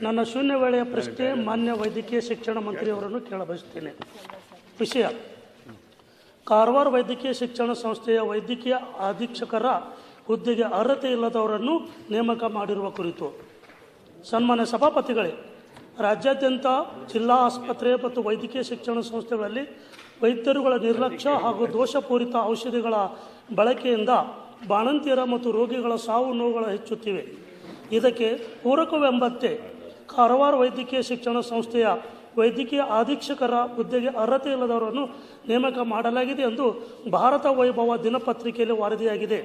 ನನ್ನ ಶೂನ್ಯ ವೇಳೆಯ ಪ್ರಶ್ನೆ ಮಾನ್ಯ ವೈದ್ಯಕೀಯ ಶಿಕ್ಷಣ ಮಂತ್ರಿಯವರನ್ನು ಕೇಳಬಯಸುತ್ತೇನೆ. ವಿಷಯ. ಕಾರವಾರ ವೈದ್ಯಕೀಯ ಶಿಕ್ಷಣ ಸಂಸ್ಥೆಯ ವೈದ್ಯಕೀಯ ಅಧೀಕ್ಷಕರ ಹುದ್ದೆಗೆ ಅರ್ಹತೆ ಇಲ್ಲದವರನ್ನು ನೇಮಕ ಮಾಡಿರುವ ಕುರಿತು. ಸನ್ಮಾನ್ಯ ಸಭಾಪತಿಗಳೇ, ರಾಜ್ಯಾದ್ಯಂತ ಜಿಲ್ಲಾ ಆಸ್ಪತ್ರೆ ಮತ್ತು ವೈದ್ಯಕೀಯ ಶಿಕ್ಷಣ ಸಂಸ್ಥೆಗಳಲ್ಲಿ ವೈದ್ಯರುಗಳ ನಿರ್ಲಕ್ಷ್ಯ ಹಾಗೂ ದೋಷಪೂರಿತ ಔಷಧಿಗಳ ಬಳಕೆಯಿಂದ ಬಾಣಂತಿಯರ ಮತ್ತು ರೋಗಿಗಳ ಸಾವು ನೋವುಗಳು ಹೆಚ್ಚುತ್ತಿವೆ. ಇದಕ್ಕೆ ಪೂರಕವೆಂಬಂತೆ ಕಾರವಾರ ವೈದ್ಯಕೀಯ ಶಿಕ್ಷಣ ಸಂಸ್ಥೆಯ ವೈದ್ಯಕೀಯ ಅಧೀಕ್ಷಕರ ಹುದ್ದೆಗೆ ಅರ್ಹತೆ ಇಲ್ಲದವರನ್ನು ನೇಮಕ ಮಾಡಲಾಗಿದೆ ಎಂದು ಭಾರತ ವೈಭವ ದಿನಪತ್ರಿಕೆಯಲ್ಲಿ ವರದಿಯಾಗಿದೆ.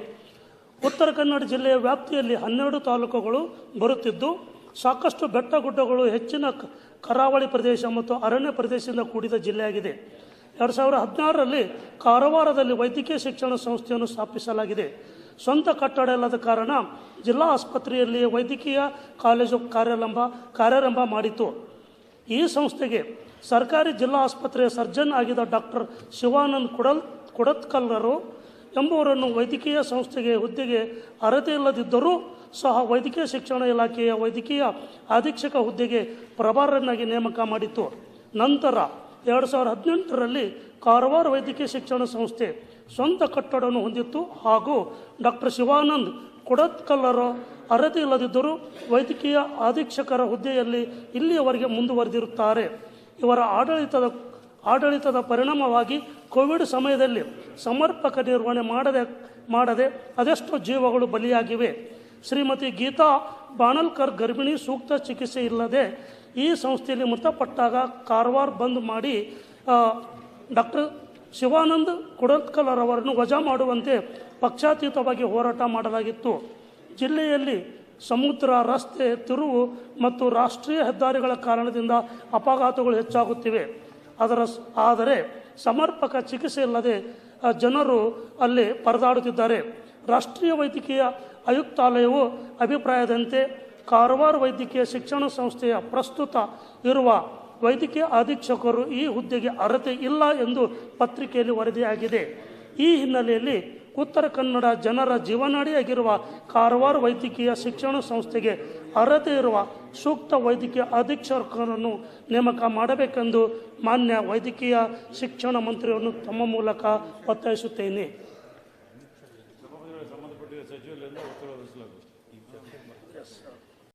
ಉತ್ತರ ಕನ್ನಡ ಜಿಲ್ಲೆಯ ವ್ಯಾಪ್ತಿಯಲ್ಲಿ ಹನ್ನೆರಡು ತಾಲೂಕುಗಳು ಬರುತ್ತಿದ್ದು, ಸಾಕಷ್ಟು ಬೆಟ್ಟ ಗುಡ್ಡಗಳು ಹೆಚ್ಚಿನ ಕರಾವಳಿ ಪ್ರದೇಶ ಮತ್ತು ಅರಣ್ಯ ಪ್ರದೇಶದಿಂದ ಕೂಡಿದ ಜಿಲ್ಲೆಯಾಗಿದೆ. ಎರಡು ಸಾವಿರದ ಹದಿನಾರರಲ್ಲಿ ಕಾರವಾರದಲ್ಲಿ ವೈದ್ಯಕೀಯ ಶಿಕ್ಷಣ ಸಂಸ್ಥೆಯನ್ನು ಸ್ಥಾಪಿಸಲಾಗಿದೆ. ಸ್ವಂತ ಕಟ್ಟಡ ಇಲ್ಲದ ಕಾರಣ ಜಿಲ್ಲಾ ಆಸ್ಪತ್ರೆಯಲ್ಲಿ ವೈದ್ಯಕೀಯ ಕಾಲೇಜು ಕಾರ್ಯಾರಂಭ ಕಾರ್ಯಾರಂಭ ಮಾಡಿತು ಈ ಸಂಸ್ಥೆಗೆ ಸರ್ಕಾರಿ ಜಿಲ್ಲಾ ಆಸ್ಪತ್ರೆಯ ಸರ್ಜನ್ ಆಗಿದ್ದ ಡಾಕ್ಟರ್ ಶಿವಾನಂದ್ ಕುಡಲ್, ಕುಡತ್ಕಲ್ಲರು ಎಂಬುವರನ್ನು ವೈದ್ಯಕೀಯ ಸಂಸ್ಥೆಗೆ ಹುದ್ದೆಗೆ ಅರ್ಹತೆ ಇಲ್ಲದಿದ್ದರೂ ಸಹ ವೈದ್ಯಕೀಯ ಶಿಕ್ಷಣ ಇಲಾಖೆಯ ವೈದ್ಯಕೀಯ ಅಧೀಕ್ಷಕ ಹುದ್ದೆಗೆ ಪ್ರಭಾರನ್ನಾಗಿ ನೇಮಕ ಮಾಡಿತ್ತು. ನಂತರ ಎರಡು ಸಾವಿರದ ಹದಿನೆಂಟರಲ್ಲಿ ಕಾರವಾರ ವೈದ್ಯಕೀಯ ಶಿಕ್ಷಣ ಸಂಸ್ಥೆ ಸ್ವಂತ ಕಟ್ಟಡವನ್ನು ಹೊಂದಿತ್ತು ಹಾಗೂ ಡಾಕ್ಟರ್ ಶಿವಾನಂದ್ ಕುಡತ್ಕಲ್ಲರ ಅರ್ಹತೆ ಇಲ್ಲದಿದ್ದರೂ ವೈದ್ಯಕೀಯ ಅಧೀಕ್ಷಕರ ಹುದ್ದೆಯಲ್ಲಿ ಇಲ್ಲಿಯವರೆಗೆ ಮುಂದುವರೆದಿರುತ್ತಾರೆ. ಇವರ ಆಡಳಿತದ ಆಡಳಿತದ ಪರಿಣಾಮವಾಗಿ ಕೋವಿಡ್ ಸಮಯದಲ್ಲಿ ಸಮರ್ಪಕ ನಿರ್ವಹಣೆ ಮಾಡದೆ ಮಾಡದೆ ಅದೆಷ್ಟೋ ಜೀವಗಳು ಬಲಿಯಾಗಿವೆ. ಶ್ರೀಮತಿ ಗೀತಾ ಬಾಣಲ್ಕರ್ ಗರ್ಭಿಣಿ ಸೂಕ್ತ ಚಿಕಿತ್ಸೆ ಇಲ್ಲದೆ ಈ ಸಂಸ್ಥೆಯಲ್ಲಿ ಮೃತಪಟ್ಟಾಗ ಕಾರವಾರ ಬಂದ್ ಮಾಡಿ ಡಾಕ್ಟರ್ ಶಿವಾನಂದ್ ಕುಡತ್ಕಲರ್ ಅವರನ್ನು ವಜಾ ಮಾಡುವಂತೆ ಪಕ್ಷಾತೀತವಾಗಿ ಹೋರಾಟ ಮಾಡಲಾಗಿತ್ತು. ಜಿಲ್ಲೆಯಲ್ಲಿ ಸಮುದ್ರ, ರಸ್ತೆ, ತಿರುವು ಮತ್ತು ರಾಷ್ಟ್ರೀಯ ಹೆದ್ದಾರಿಗಳ ಕಾರಣದಿಂದ ಅಪಘಾತಗಳು ಹೆಚ್ಚಾಗುತ್ತಿವೆ. ಅದರ ಆದರೆ ಸಮರ್ಪಕ ಚಿಕಿತ್ಸೆ ಇಲ್ಲದೆ ಜನರು ಅಲ್ಲಿ ಪರದಾಡುತ್ತಿದ್ದಾರೆ. ರಾಷ್ಟ್ರೀಯ ವೈದ್ಯಕೀಯ ಆಯುಕ್ತಾಲಯವು ಅಭಿಪ್ರಾಯದಂತೆ ಕಾರವಾರ ವೈದ್ಯಕೀಯ ಶಿಕ್ಷಣ ಸಂಸ್ಥೆಯ ಪ್ರಸ್ತುತ ಇರುವ ವೈದ್ಯಕೀಯ ಅಧೀಕ್ಷಕರು ಈ ಹುದ್ದೆಗೆ ಅರ್ಹತೆ ಇಲ್ಲ ಎಂದು ಪತ್ರಿಕೆಯಲ್ಲಿ ವರದಿಯಾಗಿದೆ. ಈ ಹಿನ್ನೆಲೆಯಲ್ಲಿ ಉತ್ತರ ಕನ್ನಡ ಜನರ ಜೀವನಾಡಿಯಾಗಿರುವ ಕಾರವಾರ ವೈದ್ಯಕೀಯ ಶಿಕ್ಷಣ ಸಂಸ್ಥೆಗೆ ಅರ್ಹತೆ ಇರುವ ಸೂಕ್ತ ವೈದ್ಯಕೀಯ ಅಧೀಕ್ಷಕರನ್ನು ನೇಮಕ ಮಾಡಬೇಕೆಂದು ಮಾನ್ಯ ವೈದ್ಯಕೀಯ ಶಿಕ್ಷಣ ಮಂತ್ರಿಯನ್ನು ತಮ್ಮ ಮೂಲಕ ಒತ್ತಾಯಿಸುತ್ತೇನೆ. ಸಚಿವರಿಂದ